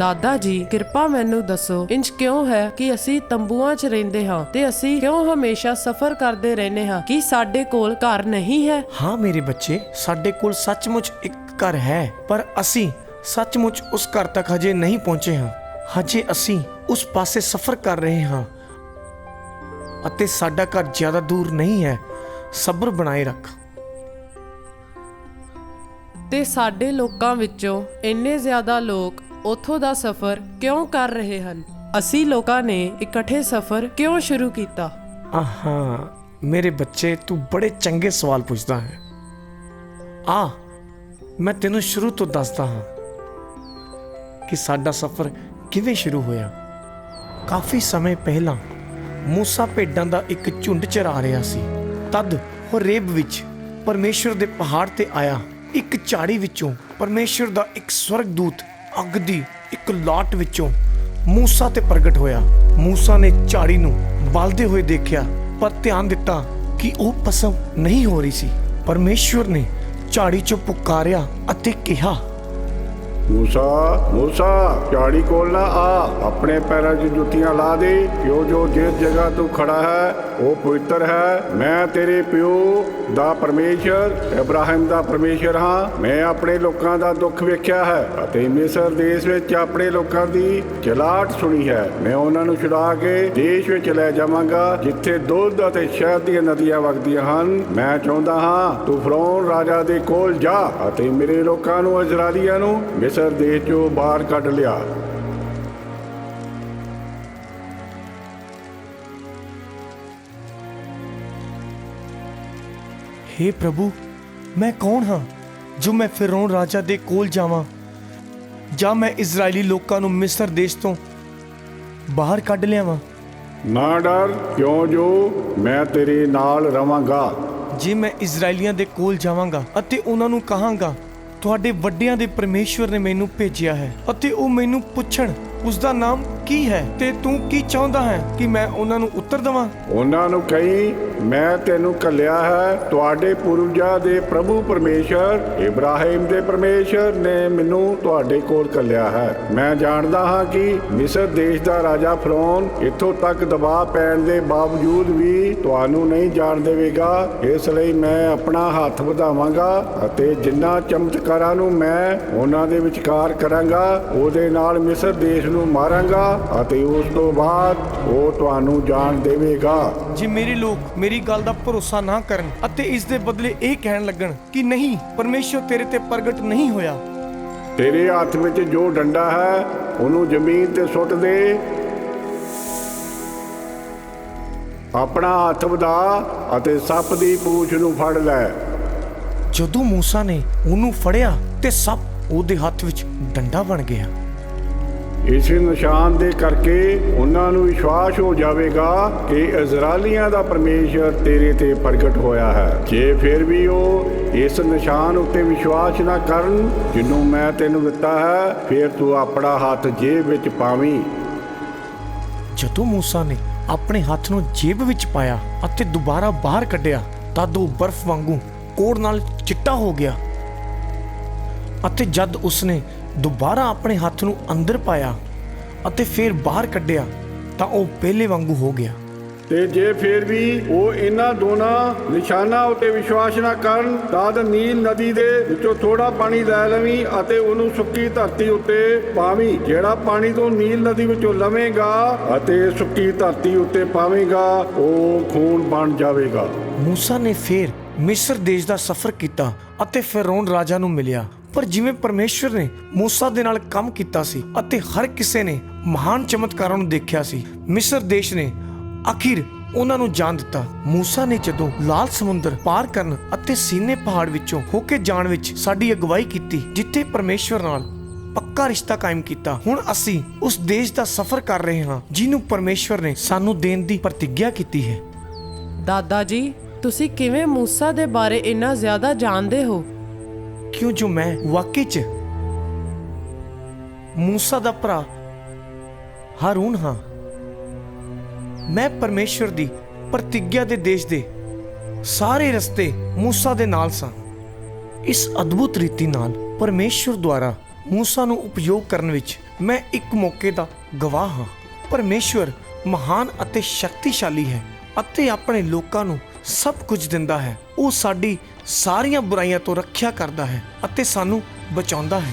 ਦਾਦਾ ਜੀ ਕਿਰਪਾ ਮੈਨੂੰ ਦੱਸੋ ਇੰਜ ਕਿਉਂ ਹੈ ਕਿ ਅਸੀਂ ਤੰਬੂਆਂ 'ਚ ਰਹਿੰਦੇ ਹਾਂ ਤੇ ਅਸੀਂ ਕਿਉਂ ਹਮੇਸ਼ਾ ਸਫ਼ਰ ਕਰਦੇ ਰਹਿੰਦੇ ਹਾਂ? ਕੀ ਸਾਡੇ ਕੋਲ ਘਰ ਨਹੀਂ ਹੈ? ਹਾਂ ਮੇਰੇ ਬੱਚੇ ਸਾਡੇ ਕੋਲ ਸੱਚਮੁੱਚ ਇੱਕ ਘਰ ਹੈ ਪਰ ਅਸੀਂ ਸੱਚਮੁੱਚ ਉਸ ਘਰ ਤੱਕ ਹਜੇ ਨਹੀਂ ਪਹੁੰਚੇ ਹਾਂ। ਹਜੇ ਅਸੀਂ ਉਸ ਪਾਸੇ ਸਫ਼ਰ ਕਰ ਰਹੇ ਹਾਂ ਅਤੇ ਸਾਡਾ ਘਰ ਜ਼ਿਆਦਾ ਦੂਰ ਨਹੀਂ ਹੈ। ਸਬਰ ਬਣਾਏ ਰੱਖ। ਤੇ ਸਾਡੇ ਲੋਕਾਂ ਵਿੱਚੋਂ ਇੰਨੇ ਜ਼ਿਆਦਾ ਲੋਕ ਉੱਥੋਂ ਦਾ ਸਫ਼ਰ ਕਿਉਂ ਕਰ ਰਹੇ ਹਨ? ਅਸੀਂ ਲੋਕਾਂ ਨੇ ਇਕੱਠੇ ਸਫ਼ਰ ਕਿਉਂ ਸ਼ੁਰੂ ਕੀਤਾ? ਆਹਾਂ, ਮੇਰੇ ਬੱਚੇ, ਤੂੰ ਬੜੇ ਚੰਗੇ ਸਵਾਲ ਪੁੱਛਦਾ ਹੈ। ਆ, ਮੈਂ ਤੈਨੂੰ ਸ਼ੁਰੂ ਤੋਂ ਦੱਸਦਾ ਹਾਂ ਕਿ ਸਾਡਾ ਸਫ਼ਰ ਕਿਵੇਂ ਸ਼ੁਰੂ ਹੋਇਆ। ਕਾਫੀ ਸਮੇਂ ਪਹਿਲਾਂ ਮੂਸਾ ਭੇਡਾਂ ਦਾ ਇੱਕ ਝੁੰਡ ਚਰਾ ਰਿਹਾ ਸੀ। ਤਦ ਉਹ ਰੇਬ ਵਿੱਚ ਪਰਮੇਸ਼ਰ ਦੇ ਪਹਾੜ ਤੇ ਆਇਆ। ਇੱਕ ਝਾੜੀ ਵਿੱਚੋਂ ਪਰਮੇਸ਼ਰ ਦਾ ਇੱਕ ਸਵਰਗਦੂਤ ਅੱਗ ਦੀ ਇੱਕ ਲਾਟ ਵਿੱਚੋਂ ਮੂਸਾ ਤੇ ਪ੍ਰਗਟ ਹੋਇਆ। ਮੂਸਾ ਨੇ ਝਾੜੀ ਨੂੰ ਬਲਦੇ ਹੋਏ ਦੇਖਿਆ, ਪਰ ਧਿਆਨ ਦਿੱਤਾ ਕਿ ਉਹ ਪਸਮ ਨਹੀਂ ਹੋ ਰਹੀ ਸੀ। ਪਰਮੇਸ਼ਵਰ ਨੇ ਝਾੜੀ ਚੋਂ ਪੁਕਾਰਿਆ ਅਤੇ ਕਿਹਾ ਮੂਸਾ ਮੂਸਾ, ਝਾੜੀ ਕੋਲ ਨਾ ਆ। ਆਪਣੇ ਪੈਰਾਂ 'ਚ ਜੁੱਤੀਆਂ ਲਾ ਦੇ। ਕਿਉਂ ਜੋ ਜਿਸ ਜਗ੍ਹਾ ਤੂੰ ਖੜਾ ਹੈ, ਉਹ ਪਵਿੱਤਰ ਹੈ। ਮੈਂ ਤੇਰੇ ਪਿਓ ਦਾ ਪਰਮੇਸ਼ਰ ਇਬਰਾਹਿਮ ਦਾ ਪਰਮੇਸ਼ਰ ਹਾਂ। ਮੈਂ ਆਪਣੇ ਲੋਕਾਂ ਦਾ ਦੁੱਖ ਵੇਖਿਆ ਹੈ ਅਤੇ ਮਿਸਰ ਦੇਸ਼ ਵਿੱਚ ਆਪਣੇ ਲੋਕਾਂ ਦੀ ਚਲਾਟ ਸੁਣੀ ਹੈ। ਮੈਂ ਉਹਨਾਂ ਨੂੰ ਛੁਡਾ ਕੇ ਦੇਸ਼ ਵਿੱਚ ਲੈ ਜਾਵਾਂਗਾ, ਜਿੱਥੇ ਦੁੱਧ ਅਤੇ ਸ਼ਹਿਦ ਦੀਆਂ ਨਦੀਆਂ ਵਗਦੀਆਂ ਹਨ। ਮੈਂ ਚਾਹੁੰਦਾ ਹਾਂ, ਤੂੰ ਫਰੌਨ ਰਾਜਾ ਦੇ ਕੋਲ ਜਾ ਅਤੇ ਮੇਰੇ ਲੋਕਾਂ ਨੂੰ, ਇਜ਼ਰਾਈਲੀਆਂ ਨੂੰ ਮਿਸਰ ਦੇਸ਼ ਚੋਂ ਬਾਹਰ ਕੱਢ ਲਿਆ। हे ਪ੍ਰਭੂ ਮੈਂ ਕੌਣ ਹਾਂ ਜੋ ਮੈਂ ਫਿਰੌਨ ਰਾਜਾ ਦੇ ਕੋਲ ਜਾਵਾਂ? ਜਾਂ ਮੈਂ ਇਜ਼ਰਾਈਲੀ ਲੋਕਾਂ ਨੂੰ ਮਿਸਰ ਦੇਸ਼ ਤੋਂ ਬਾਹਰ ਕੱਢ ਲਿਆਵਾਂ? ਨਾ ਡਰ ਕਿਉਂ ਜੋ ਮੈਂ ਤੇਰੇ ਨਾਲ ਰਵਾਂਗਾ। ਜੇ ਮੈਂ ਇਜ਼ਰਾਈਲੀਆਂ ਦੇ ਕੋਲ ਜਾਵਾਂਗਾ ਅਤੇ ਉਹਨਾਂ ਨੂੰ ਕਹਾਂਗਾ ਤੁਹਾਡੇ ਵੱਡਿਆਂ ਦੇ ਪਰਮੇਸ਼ਵਰ ਨੇ ਮੈਨੂੰ ਭੇਜਿਆ ਹੈ ਅਤੇ ਉਹ ਮੈਨੂੰ ਪੁੱਛਣ ਉਸ ਦਾ ਨਾਮ ਕੀ ਹੈ ਤੇ ਤੂੰ ਕੀ ਚਾਹੁੰਦਾ ਹੈ ਕਿ ਮੈਂ ਉਹਨਾਂ ਨੂੰ ਉੱਤਰ ਦਵਾਂ? ਉਹਨਾਂ ਨੂੰ ਕਹੀ, ਮੈਂ ਤੈਨੂੰ ਕੱਲਿਆ ਹੈ, ਤੁਹਾਡੇ ਪੂਰਵਜਾਂ ਦੇ ਪ੍ਰਭੂ ਪਰਮੇਸ਼ਰ, ਇਬਰਾਹਿਮ ਦੇ ਪਰਮੇਸ਼ਰ ਨੇ ਮੈਨੂੰ ਤੁਹਾਡੇ ਕੋਲ ਕੱਲਿਆ ਹੈ। ਮੈਂ ਜਾਣਦਾ ਹਾਂ ਕਿ ਮਿਸਰ ਦੇਸ਼ ਦਾ ਰਾਜਾ ਫਰੋਨ ਇੱਥੋਂ ਤੱਕ ਦਬਾਅ ਪੈਣ ਦੇ ਬਾਵਜੂਦ ਵੀ ਤੁਹਾਨੂੰ ਨਹੀਂ ਜਾਣ ਦੇਵੇਗਾ। ਇਸ ਲਈ ਮੈਂ ਆਪਣਾ ਹੱਥ ਵਧਾਵਾਂਗਾ ਅਤੇ ਜਿੰਨਾ ਚਮਤਕਾਰਾਂ ਨੂੰ ਮੈਂ ਉਹਨਾਂ ਦੇ ਵਿਚਕਾਰ ਕਰਾਂਗਾ, ਉਹਦੇ ਨਾਲ ਮਿਸਰ ਦੇਸ਼ ਨੂੰ ਮਾਰਾਂਗਾ ਅਤੇ ਉਸ ਤੋਂ ਬਾਅਦ ਉਹ ਤੁਹਾਨੂੰ ਜਾਣ ਦੇਵੇਗਾ। ਜੇ ਮੇਰੇ ਲੋਕ ਮੇਰੀ ਗੱਲ ਦਾ ਭਰੋਸਾ ਨਾ ਕਰਨ ਅਤੇ ਇਸ ਦੇ ਬਦਲੇ ਇਹ ਕਹਿਣ ਲੱਗਣ ਕਿ ਨਹੀਂ ਪਰਮੇਸ਼ਵਰ ਤੇਰੇ ਤੇ ਪ੍ਰਗਟ ਨਹੀਂ ਹੋਇਆ। ਤੇਰੇ ਹੱਥ ਵਿੱਚ ਜੋ ਡੰਡਾ ਹੈ ਉਹਨੂੰ ਜ਼ਮੀਨ ਤੇ ਸੁੱਟ ਦੇ। ਆਪਣਾ ਹੱਥ ਵਧਾ ਅਤੇ ਸੱਪ ਦੀ ਪੂਛ ਨੂੰ ਫੜ ਲੈ। ਜਦੋਂ ਮੂਸਾ ਨੇ ਉਹਨੂੰ ਫੜਿਆ ਤੇ ਸੱਪ ਉਹਦੇ ਹੱਥ ਵਿੱਚ ਡੰਡਾ ਬਣ ਗਿਆ। ਇਸ ਨਿਸ਼ਾਨ ਦੇ ਕਰਕੇ ਉਹਨਾਂ ਨੂੰ ਵਿਸ਼ਵਾਸ ਹੋ ਜਾਵੇਗਾ ਕਿ ਇਜ਼ਰਾਈਲੀਆਂ ਦਾ ਪਰਮੇਸ਼ਰ ਤੇਰੇ ਤੇ ਪ੍ਰਗਟ ਹੋਇਆ ਹੈ। ਜੇ ਫਿਰ ਵੀ ਉਹ ਇਸ ਨਿਸ਼ਾਨ ਉੱਤੇ ਵਿਸ਼ਵਾਸ ਨਾ ਕਰਨ ਜਿਹਨੂੰ ਮੈਂ ਤੈਨੂੰ ਦਿੱਤਾ ਹੈ, ਫਿਰ ਤੂੰ ਆਪਣਾ ਹੱਥ ਜੇਬ ਵਿੱਚ ਪਾਵੀਂ। ਜਦੋਂ ਮੂਸਾ ਨੇ ਆਪਣੇ ਹੱਥ ਨੂੰ ਜੇਬ ਵਿੱਚ ਪਾਇਆ ਅਤੇ ਦੁਬਾਰਾ ਬਾਹਰ ਕੱਢਿਆ, ਤਦ ਉਹ ਬਰਫ਼ ਵਾਂਗੂ ਕੋੜ ਨਾਲ ਚਿੱਟਾ ਹੋ ਗਿਆ। ਅਤੇ ਜਦ ਉਸਨੇ ਦੁਬਾਰਾ ਆਪਣੇ ਹੱਥ ਨੂੰ ਅੰਦਰ ਪਾਇਆ ਅਤੇ ਫਿਰ ਬਾਹਰ ਕੱਢਿਆ ਤਾਂ ਉਹ ਪਹਿਲੇ ਵਾਂਗੂ ਹੋ ਗਿਆ। ਤੇ ਜੇ ਫਿਰ ਵੀ ਉਹ ਇਹਨਾਂ ਦੋਨਾਂ ਨਿਸ਼ਾਨਾਂ ਉੱਤੇ ਵਿਸ਼ਵਾਸ ਨਾ ਕਰਨ ਤਦ ਨੀਲ ਨਦੀ ਦੇ ਵਿੱਚੋਂ ਥੋੜਾ ਪਾਣੀ ਲੈ ਲਵੀਂ ਅਤੇ ਉਹਨੂੰ ਸੁੱਕੀ ਧਰਤੀ ਉੱਤੇ ਪਾਵੀਂ ਜਿਹੜਾ ਪਾਣੀ ਤੋਂ ਨੀਲ ਨਦੀ ਵਿੱਚੋਂ ਲਵੇਂਗਾ ਅਤੇ ਸੁੱਕੀ ਧਰਤੀ ਉੱਤੇ ਪਾਵੇਂਗਾ ਉਹ ਖੂਨ ਬਣ ਜਾਵੇਗਾ। ਮੂਸਾ ਨੇ ਫਿਰ ਮਿਸਰ ਦੇਸ਼ ਦਾ ਸਫ਼ਰ ਕੀਤਾ ਅਤੇ ਫਿਰੌਨ ਰਾਜਾ ਨੂੰ ਮਿਲਿਆ। ਪਰ ਜਿਵੇਂ ਪਰਮੇਸ਼ਵਰ ਨੇ ਮੂਸਾ ਦੇ ਨਾਲ ਕੰਮ ਕੀਤਾ ਸੀ ਅਤੇ ਹਰ ਕਿਸੇ ਨੇ ਮਹਾਨ ਚਮਤਕਾਰਾਂ ਨੂੰ ਦੇਖਿਆ ਸੀ, ਮਿਸਰ ਦੇਸ਼ ਨੇ ਆਖਿਰ ਉਹਨਾਂ ਨੂੰ ਜਾਣ ਦਿੱਤਾ। ਮੂਸਾ ਨੇ ਜਦੋਂ ਲਾਲ ਸਮੁੰਦਰ ਪਾਰ ਕਰਨ ਅਤੇ ਸੀਨੇ ਪਹਾੜ ਵਿੱਚੋਂ ਹੋ ਕੇ ਜਾਣ ਵਿੱਚ ਸਾਡੀ ਅਗਵਾਈ ਕੀਤੀ, ਜਿੱਥੇ ਪਰਮੇਸ਼ਵਰ ਨਾਲ ਪੱਕਾ ਰਿਸ਼ਤਾ ਕਾਇਮ ਕੀਤਾ, ਹੁਣ ਅਸੀਂ ਉਸ ਦੇਸ਼ ਦਾ ਸਫ਼ਰ ਕਰ ਰਹੇ ਹਾਂ, ਜਿਹਨੂੰ ਪਰਮੇਸ਼ਵਰ ਨੇ ਸਾਨੂੰ ਦੇਣ ਦੀ ਪ੍ਰਤੀਗਿਆ ਕੀਤੀ ਹੈ। ਦਾਦਾ ਜੀ, ਤੁਸੀਂ ਕਿਵੇਂ ਮੂਸਾ ਦੇ ਬਾਰੇ ਇੰਨਾ ਜ਼ਿਆਦਾ ਜਾਣਦੇ ਹੋ? ਕਿਉਂ ਜੋ ਮੈਂ ਵਾਕਈ 'ਚ ਮੂਸਾ ਦਾ ਭਰਾ ਹਾਰੂਨ ਹਾਂ? ਮੈਂ ਪਰਮੇਸ਼ਰ ਦੀ ਪ੍ਰਤੀਗਿਆ ਦੇ ਦੇਸ਼ ਦੇ ਸਾਰੇ ਰਸਤੇ ਮੂਸਾ ਦੇ ਨਾਲ ਸਾਂ। ਇਸ ਅਦਭੁਤ ਰੀਤੀ ਨਾਲ ਪਰਮੇਸ਼ਰ ਦੁਆਰਾ ਮੂਸਾ ਨੂੰ ਉਪਯੋਗ ਕਰਨ ਵਿੱਚ ਮੈਂ ਇੱਕ ਮੌਕੇ ਦਾ ਗਵਾਹ ਹਾਂ। ਪਰਮੇਸ਼ਰ ਮਹਾਨ ਅਤੇ ਸ਼ਕਤੀਸ਼ਾਲੀ ਹੈ ਅਤੇ ਆਪਣੇ ਲੋਕਾਂ ਨੂੰ ਸਭ ਕੁਝ ਦਿੰਦਾ ਹੈ। ਉਹ ਸਾਡੀ ਸਾਰੀਆਂ ਬੁਰਾਈਆਂ ਤੋਂ ਰੱਖਿਆ ਕਰਦਾ ਹੈ ਅਤੇ ਸਾਨੂੰ ਬਚਾਉਂਦਾ ਹੈ।